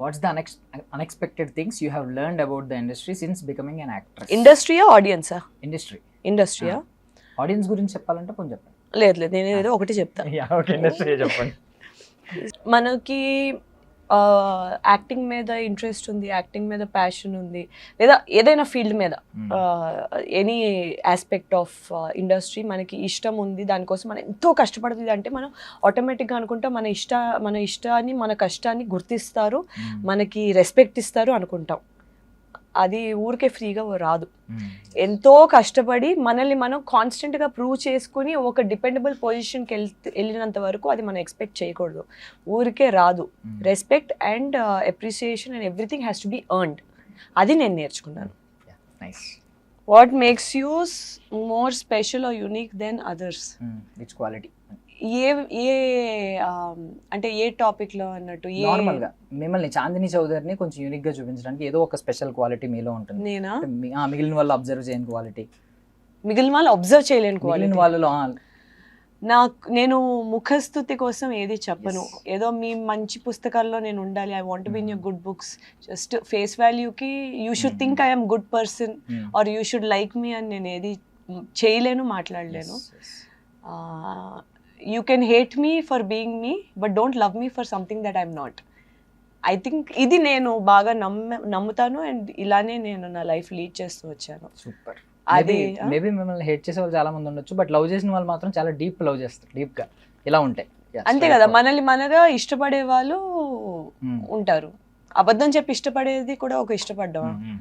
What's the unex unexpected things you have learned about the industry since becoming an actress ఇండస్ట్రీయా ఆడియన్సా industry ఇండస్ట్రీయా audience గురించి చెప్పాలంటే కొంచెం చెప్పండి. లేదు లేదు నేను ఏదో ఒకటి చెప్తాను ఓకే ఇండస్ట్రీ చెప్పండి. మనకి యాక్టింగ్ మీద ఇంట్రెస్ట్ ఉంది యాక్టింగ్ మీద ప్యాషన్ ఉంది లేదా ఏదైనా ఫీల్డ్ మీద. ఎనీ ఆస్పెక్ట్ ఆఫ్ ఇండస్ట్రీ మనకి ఇష్టం ఉంది దానికోసం మనం ఎంతో కష్టపడుతుంది అంటే మనం ఆటోమేటిక్గా అనుకుంటాం మన ఇష్ట మన ఇష్టాన్ని మన కష్టాన్ని గుర్తిస్తారు Hmm. మనకి రెస్పెక్ట్ ఇస్తారు అనుకుంటాం అది ఊరికే ఫ్రీగా రాదు. ఎంతో కష్టపడి మనల్ని మనం కాన్స్టెంట్గా ప్రూవ్ చేసుకుని ఒక డిపెండబుల్ పొజిషన్కి వెళ్ వెళ్ళినంత వరకు అది మనం ఎక్స్పెక్ట్ చేయకూడదు ఊరికే రాదు. Respect and appreciation and everything has to be earned అది నేను నేర్చుకున్నాను. What makes us more special or unique than others. Which quality? ఏ ఏ అంటే ఏ టాపిక్లో అన్నట్టు ఏ నార్మల్గా మిమ్మల్ని చాందిని చౌదరిని కొంచెం యూనిక్గా చూపించడానికి ఏదో ఒక స్పెషల్ క్వాలిటీ మీలో ఉంటుంది. నేనా? మిగిలిన వాళ్ళు అబ్జర్వ్ చేయని క్వాలిటీ మిగిలిన వాళ్ళు అబ్జర్వ్ చేయలేను క్వాలిటీ వాళ్ళలో నాకు నేను ముఖస్థుతి కోసం ఏది చెప్పను. ఏదో మీ మంచి పుస్తకాల్లో నేను ఉండాలి I want be in your good books just face వాల్యూకి you should. Think I'm good person. Or you should like me అని నేను ఏది చేయలేను మాట్లాడలేను. You can hate me for being me but don't love me for something that I'm not I think ఇది నేను బాగా నమ్మ నమ్ముతాను అండ్ ఇలానే నేను నా లైఫ్ లీడ్ చేస్తూ వచ్చాను సూపర్ అది? మేబీ మిమ్మల్ని హేట్ చేసే వాళ్ళు చాలా మంది ఉండొచ్చు బట్ లవ్ చేసిన వాళ్ళు మాత్రం చాలా డీప్ లవ్ చేస్తారు డీప్గా ఇలా ఉంటాయి అంతే కదా. మనల్ని మనగా ఇష్టపడే వాళ్ళు Hmm. ఉంటారు అబద్ధం చెప్పి ఇష్టపడేది కూడా ఒక ఇష్టపడ్డమా Hmm, hmm.